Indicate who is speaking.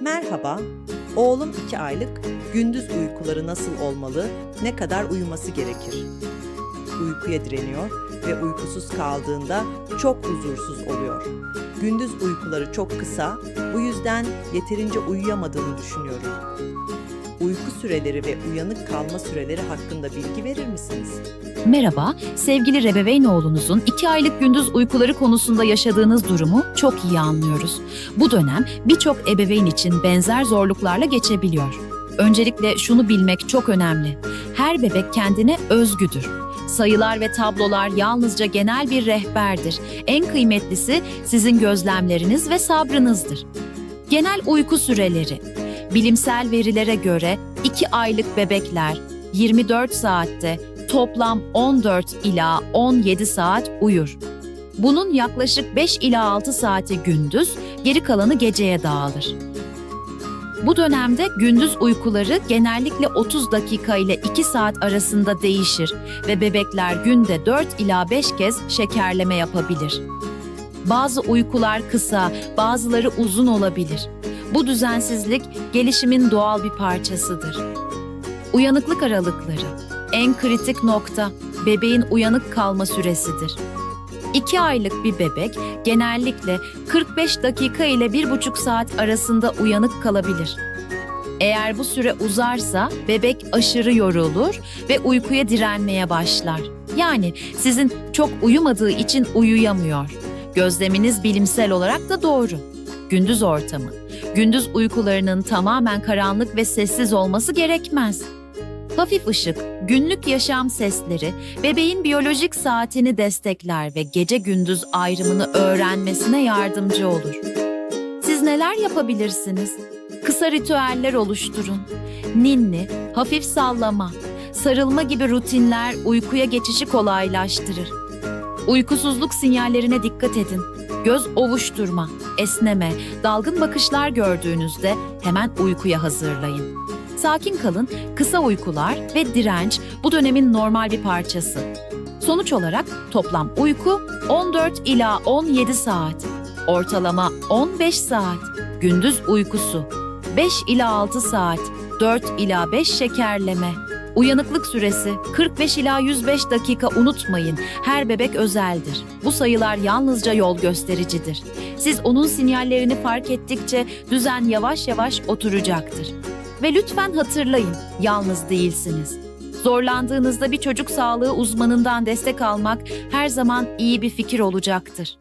Speaker 1: Merhaba, oğlum 2 aylık, gündüz uykuları nasıl olmalı, ne kadar uyuması gerekir? Uykuya direniyor ve uykusuz kaldığında çok huzursuz oluyor. Gündüz uykuları çok kısa, bu yüzden yeterince uyuyamadığını düşünüyorum. Uyku süreleri ve uyanık kalma süreleri hakkında bilgi verir misiniz?
Speaker 2: Merhaba, sevgili Rebeveyn oğlunuzun 2 aylık gündüz uykuları konusunda yaşadığınız durumu çok iyi anlıyoruz. Bu dönem birçok ebeveyn için benzer zorluklarla geçebiliyor. Öncelikle şunu bilmek çok önemli. Her bebek kendine özgüdür. Sayılar ve tablolar yalnızca genel bir rehberdir. En kıymetlisi sizin gözlemleriniz ve sabrınızdır. Genel uyku süreleri. Bilimsel verilere göre 2 aylık bebekler 24 saatte toplam 14 ila 17 saat uyur. Bunun yaklaşık 5 ila 6 saati gündüz, geri kalanı geceye dağılır. Bu dönemde gündüz uykuları genellikle 30 dakika ile 2 saat arasında değişir ve bebekler günde 4 ila 5 kez şekerleme yapabilir. Bazı uykular kısa, bazıları uzun olabilir. Bu düzensizlik gelişimin doğal bir parçasıdır. Uyanıklık aralıkları en kritik nokta bebeğin uyanık kalma süresidir. 2 aylık bir bebek genellikle 45 dakika ile 1,5 saat arasında uyanık kalabilir. Eğer bu süre uzarsa bebek aşırı yorulur ve uykuya direnmeye başlar. Yani sizin çok uyumadığı için uyuyamıyor. Gözleminiz bilimsel olarak da doğru. Gündüz ortamı. Gündüz uykularının tamamen karanlık ve sessiz olması gerekmez. Hafif ışık, günlük yaşam sesleri bebeğin biyolojik saatini destekler ve gece gündüz ayrımını öğrenmesine yardımcı olur. Siz neler yapabilirsiniz? Kısa ritüeller oluşturun. Ninni, hafif sallama, sarılma gibi rutinler uykuya geçişi kolaylaştırır. Uykusuzluk sinyallerine dikkat edin. Göz ovuşturma, esneme, dalgın bakışlar gördüğünüzde hemen uykuya hazırlayın. Sakin kalın, kısa uykular ve direnç bu dönemin normal bir parçası. Sonuç olarak toplam uyku 14 ila 17 saat. Ortalama 15 saat. Gündüz uykusu 5 ila 6 saat. 4 ila 5 şekerleme. Uyanıklık süresi 45 ila 105 dakika unutmayın. Her bebek özeldir. Bu sayılar yalnızca yol göstericidir. Siz onun sinyallerini fark ettikçe düzen yavaş yavaş oturacaktır. Ve lütfen hatırlayın, yalnız değilsiniz. Zorlandığınızda bir çocuk sağlığı uzmanından destek almak her zaman iyi bir fikir olacaktır.